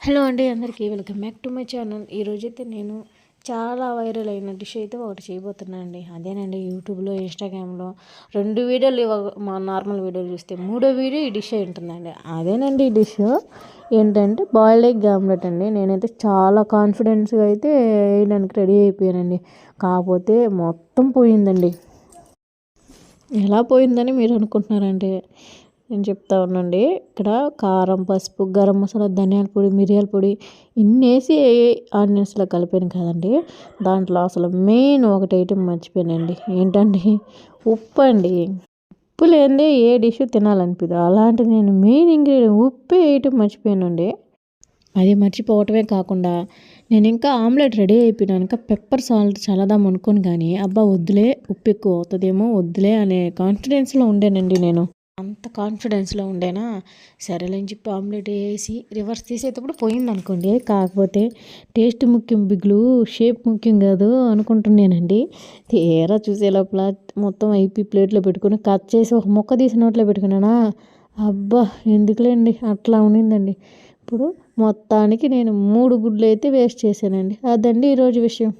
Hello అండి అందరికీ welcome back to my channel. ఈరోజైతే నేను చాలా వైరల్ అయిన డిష్ అయితే ఒకటి చేయబోతున్నాను అండి అదేనండి యూట్యూబ్లో ఇన్స్టాగ్రామ్లో రెండు వీడియోలు మా నార్మల్ వీడియోలు చూస్తే మూడో వీడియో ఈ డిష్ అయి ఉంటుందండి. అదేనండి ఈ డిష్. ఏంటంటే బాయిల్డ్ ఎగ్ ఆమ్లెట్ అండి. నేనైతే చాలా కాన్ఫిడెన్స్గా అయితే వేయడానికి రెడీ అయిపోయానండి. కాకపోతే మొత్తం పోయిందండి. ఎలా పోయిందని మీరు అనుకుంటున్నారంటే నేను చెప్తా ఉన్నాండి ఇక్కడ కారం పసుపు గరం మసాలా ధనియాల పొడి మిరియాల పొడి ఇన్ని వేసి ఆనియన్స్లో కలిపాను కదండి. దాంట్లో అసలు మెయిన్ ఒకటి ఐటెం మర్చిపోయానండి. ఏంటండి? ఉప్పు అండి ఉప్పు లేనిదే ఏ డిష్ తినాలనిపిదు. అలాంటి నేను మెయిన్ ఇంగ్రీడియంట్ ఉప్పే వేయటం మర్చిపోయానండి. అది మర్చిపోవటమే కాకుండా నేను ఇంకా ఆమ్లెట్ రెడీ అయిపోయినాను. ఇంకా పెప్పర్ సాల్ట్ చల్లదాం అనుకోను కానీ అబ్బా వద్దులే ఉప్పు ఎక్కువ అవుతుందేమో వద్దులే అనే కాన్ఫిడెన్స్లో ఉండేనండి నేను. అంత కాన్ఫిడెన్స్లో ఉండేనా? సరేలేని చెప్పి ఆమ్లెట్ వేసి రివర్స్ తీసేటప్పుడు పోయింది అనుకోండి కాకపోతే టేస్ట్ ముఖ్యం బిగ్లు షేప్ ముఖ్యం కాదు అనుకుంటున్నానండి. తీరా చూసే లోపల మొత్తం అయిపోయి ప్లేట్లో పెట్టుకుని కట్ చేసి ఒక ముక్క తీసి నోట్లో పెట్టుకున్నానా? అబ్బా ఎందుకులేండి? అట్లా ఉండిందండి ఇప్పుడు మొత్తానికి నేను మూడు గుడ్లు అయితే వేస్ట్ చేశానండి. అదండి ఈరోజు విషయం.